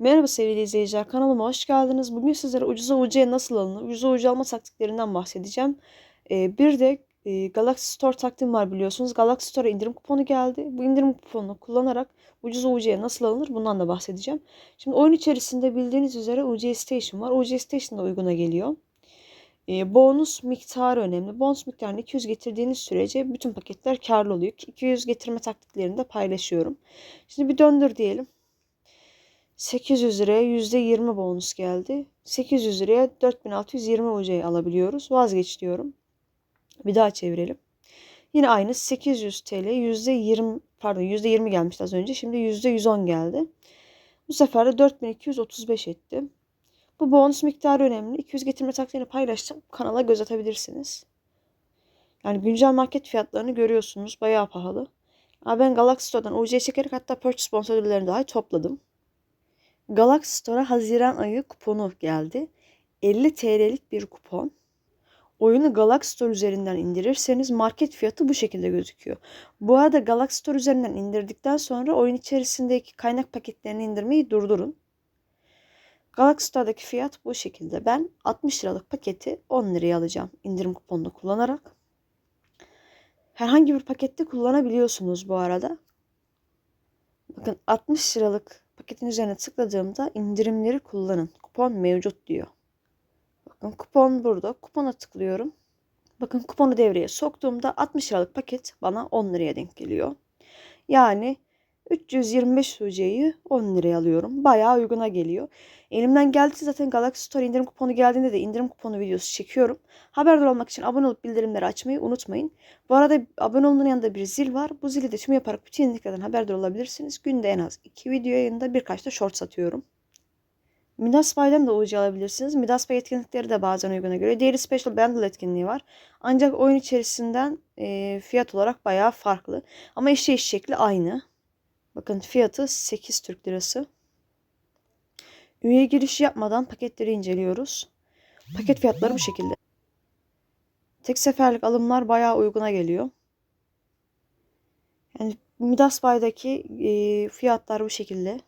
Merhaba sevgili izleyiciler, kanalıma hoş geldiniz. Bugün sizlere ucuza UC nasıl alınır, ucuza UC alma taktiklerinden bahsedeceğim. Ee, bir de e, Galaxy Store taktiğim var biliyorsunuz. Galaxy Store'a indirim kuponu geldi. Bu indirim kuponunu kullanarak ucuza UC nasıl alınır bundan da bahsedeceğim. Şimdi oyun içerisinde bildiğiniz üzere UC Station var. UC Station da uyguna geliyor. Ee, bonus miktarı önemli. Bonus miktarını 200 getirdiğiniz sürece bütün paketler karlı oluyor. 200 getirme taktiklerini de paylaşıyorum. Şimdi bir döndür diyelim. 800 liraya %20 bonus geldi. 800 liraya 4620 UC alabiliyoruz. Vazgeç diyorum. Bir daha çevirelim. Yine aynı 800 TL %20 pardon %20 gelmişti az önce. Şimdi %110 geldi. Bu sefer de 4235 etti. Bu bonus miktarı önemli. 200 getirme taktiğini paylaştım. Kanala göz atabilirsiniz. Yani güncel market fiyatlarını görüyorsunuz. Bayağı pahalı. Ama ben Galaxy Store'dan UC çekerek hatta purchase sponsorlarını dahi topladım. Galaxy Store'a Haziran ayı kuponu geldi. 50 TL'lik bir kupon. Oyunu Galaxy Store üzerinden indirirseniz market fiyatı bu şekilde gözüküyor. Bu arada Galaxy Store üzerinden indirdikten sonra oyun içerisindeki kaynak paketlerini indirmeyi durdurun. Galaxy Store'daki fiyat bu şekilde. Ben 60 liralık paketi 10 liraya alacağım indirim kuponunu kullanarak. Herhangi bir pakette kullanabiliyorsunuz bu arada. Bakın 60 liralık paketin üzerine tıkladığımda indirimleri kullanın. Kupon mevcut diyor. Bakın kupon burada. Kupona tıklıyorum. Bakın kuponu devreye soktuğumda 60 liralık paket bana 10 liraya denk geliyor. Yani 325 UC'yi 10 liraya alıyorum. Bayağı uyguna geliyor. Elimden geldiyse zaten Galaxy Store indirim kuponu geldiğinde de indirim kuponu videosu çekiyorum. Haberdar olmak için abone olup bildirimleri açmayı unutmayın. Bu arada abone olmanın yanında bir zil var. Bu zili de tüm yaparak bütün yeniliklerden haberdar olabilirsiniz. Günde en az 2 video yayında birkaç da short satıyorum. Midas Pay'dan da UC alabilirsiniz. Midas Pay etkinlikleri de bazen uyguna göre. Daily Special Bundle etkinliği var. Ancak oyun içerisinden e, fiyat olarak bayağı farklı. Ama işleyiş şekli aynı. Bakın fiyatı 8 Türk Lirası. Üye girişi yapmadan paketleri inceliyoruz. Paket fiyatları bu şekilde. Tek seferlik alımlar bayağı uyguna geliyor. Yani Midas Bay'daki e, fiyatlar bu şekilde.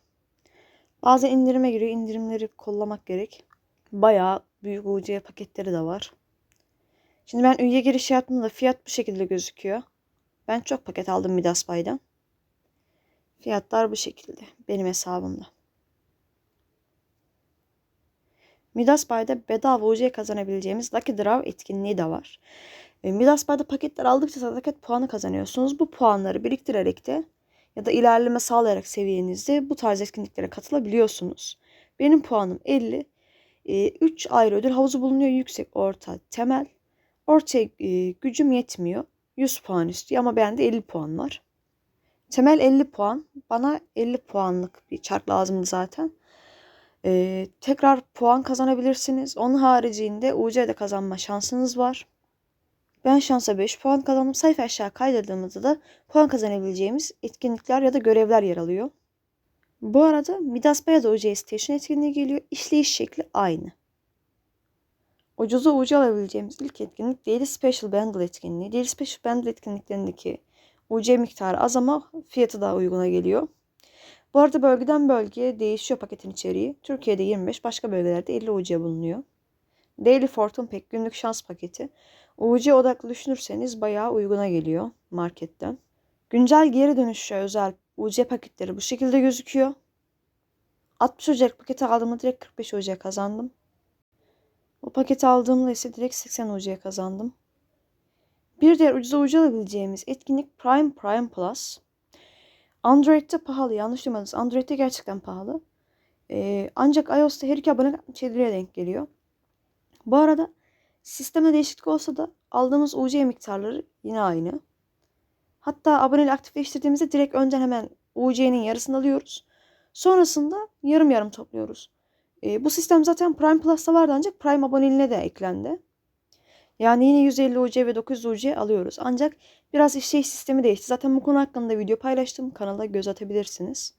Bazen indirime giriyor. İndirimleri kollamak gerek. Bayağı büyük UC paketleri de var. Şimdi ben üye giriş yaptığımda fiyat bu şekilde gözüküyor. Ben çok paket aldım Midas Bay'dan. Fiyatlar bu şekilde benim hesabımda. Midas Bay'da bedava UC kazanabileceğimiz Lucky Draw etkinliği de var. E, Midas Bay'da paketler aldıkça sadakat puanı kazanıyorsunuz. Bu puanları biriktirerek de ya da ilerleme sağlayarak seviyenizde bu tarz etkinliklere katılabiliyorsunuz. Benim puanım 50. 3 e, ayrı ödül havuzu bulunuyor. Yüksek, orta, temel. Ortaya e, gücüm yetmiyor. 100 puan üstü ama bende 50 puan var. Temel 50 puan. Bana 50 puanlık bir çark lazımdı zaten. Ee, tekrar puan kazanabilirsiniz. Onun haricinde UC'de kazanma şansınız var. Ben şansa 5 puan kazandım. Sayfa aşağı kaydırdığımızda da puan kazanabileceğimiz etkinlikler ya da görevler yer alıyor. Bu arada Midas Bey'e de UC Station etkinliği geliyor. İşleyiş şekli aynı. Ucuza ucu alabileceğimiz ilk etkinlik Daily Special Bundle etkinliği. Daily Special Bundle etkinliklerindeki UC miktarı az ama fiyatı daha uyguna geliyor. Bu arada bölgeden bölgeye değişiyor paketin içeriği. Türkiye'de 25, başka bölgelerde 50 UC bulunuyor. Daily Fortune Pack günlük şans paketi. UC odaklı düşünürseniz bayağı uyguna geliyor marketten. Güncel geri dönüşe özel UC paketleri bu şekilde gözüküyor. 60 Ocak paketi aldığımda direkt 45 UC kazandım. Bu paketi aldığımda ise direkt 80 UC kazandım. Bir diğer ucuza ucu alabileceğimiz etkinlik Prime Prime Plus. Android'de pahalı. Yanlış duymadınız. Android'de gerçekten pahalı. Ee, ancak iOS'ta her iki abone çevreye denk geliyor. Bu arada sisteme değişiklik olsa da aldığımız UC miktarları yine aynı. Hatta aboneliği aktifleştirdiğimizde direkt önden hemen UC'nin yarısını alıyoruz. Sonrasında yarım yarım topluyoruz. E, bu sistem zaten Prime Plus'ta vardı ancak Prime aboneliğine de eklendi. Yani yine 150 UC ve 900 UC alıyoruz. Ancak biraz işleyiş sistemi değişti. Zaten bu konu hakkında video paylaştım. Kanala göz atabilirsiniz.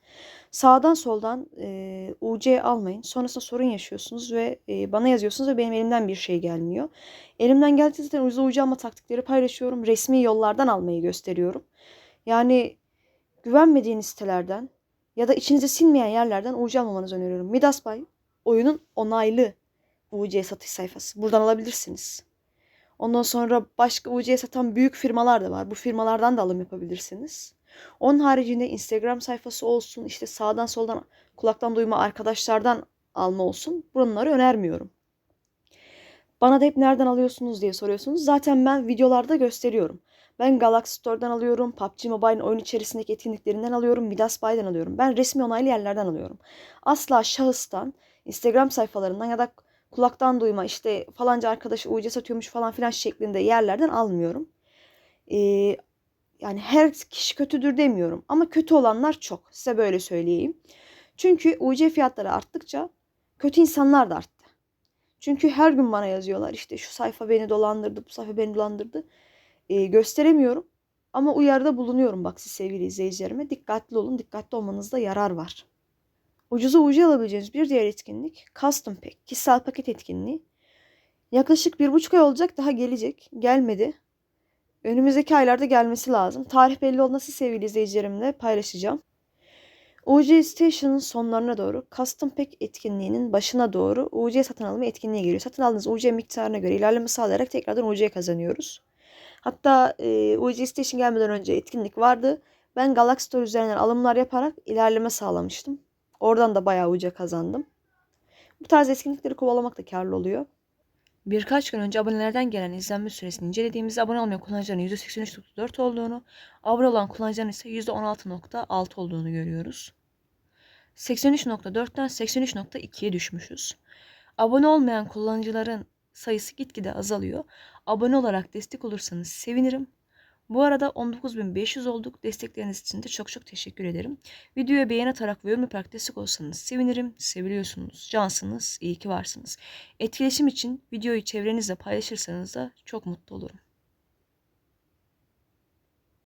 Sağdan soldan e, UC almayın. Sonrasında sorun yaşıyorsunuz ve e, bana yazıyorsunuz ve benim elimden bir şey gelmiyor. Elimden geldiği zaten ucuza UC alma taktikleri paylaşıyorum. Resmi yollardan almayı gösteriyorum. Yani güvenmediğiniz sitelerden ya da içinize sinmeyen yerlerden UC almamanızı öneriyorum. Midas Buy oyunun onaylı UC satış sayfası. Buradan alabilirsiniz. Ondan sonra başka UC satan büyük firmalar da var. Bu firmalardan da alım yapabilirsiniz. Onun haricinde Instagram sayfası olsun, işte sağdan soldan kulaktan duyma arkadaşlardan alma olsun. Bunları önermiyorum. Bana da hep nereden alıyorsunuz diye soruyorsunuz. Zaten ben videolarda gösteriyorum. Ben Galaxy Store'dan alıyorum, PUBG Mobile'in oyun içerisindeki etkinliklerinden alıyorum, Midas Buy'dan alıyorum. Ben resmi onaylı yerlerden alıyorum. Asla şahıstan, Instagram sayfalarından ya da kulaktan duyma işte falanca arkadaşı UC satıyormuş falan filan şeklinde yerlerden almıyorum. Ee, yani her kişi kötüdür demiyorum ama kötü olanlar çok. Size böyle söyleyeyim. Çünkü UC fiyatları arttıkça kötü insanlar da arttı. Çünkü her gün bana yazıyorlar işte şu sayfa beni dolandırdı, bu sayfa beni dolandırdı. Ee, gösteremiyorum ama uyarıda bulunuyorum bak siz sevgili izleyicilerime. Dikkatli olun, dikkatli olmanızda yarar var. Ucuza UC alabileceğiniz bir diğer etkinlik Custom Pack, kişisel paket etkinliği. Yaklaşık bir buçuk ay olacak daha gelecek. Gelmedi. Önümüzdeki aylarda gelmesi lazım. Tarih belli siz sevgili izleyicilerimle paylaşacağım. UC Station'ın sonlarına doğru Custom Pack etkinliğinin başına doğru UC satın alımı etkinliğe giriyor. Satın aldığınız UC miktarına göre ilerleme sağlayarak tekrardan UC kazanıyoruz. Hatta e, UC Station gelmeden önce etkinlik vardı. Ben Galaxy Store üzerinden alımlar yaparak ilerleme sağlamıştım. Oradan da bayağı UC kazandım. Bu tarz etkinlikleri kovalamak da karlı oluyor. Birkaç gün önce abonelerden gelen izlenme süresini incelediğimizde abone olmayan kullanıcıların %83.4 olduğunu, abone olan kullanıcıların ise %16.6 olduğunu görüyoruz. 83.4'ten 83.2'ye düşmüşüz. Abone olmayan kullanıcıların sayısı gitgide azalıyor. Abone olarak destek olursanız sevinirim. Bu arada 19.500 olduk. Destekleriniz için de çok çok teşekkür ederim. Videoya beğen atarak ve yorum yaparak destek olsanız sevinirim. Seviliyorsunuz, cansınız, iyi ki varsınız. Etkileşim için videoyu çevrenizle paylaşırsanız da çok mutlu olurum.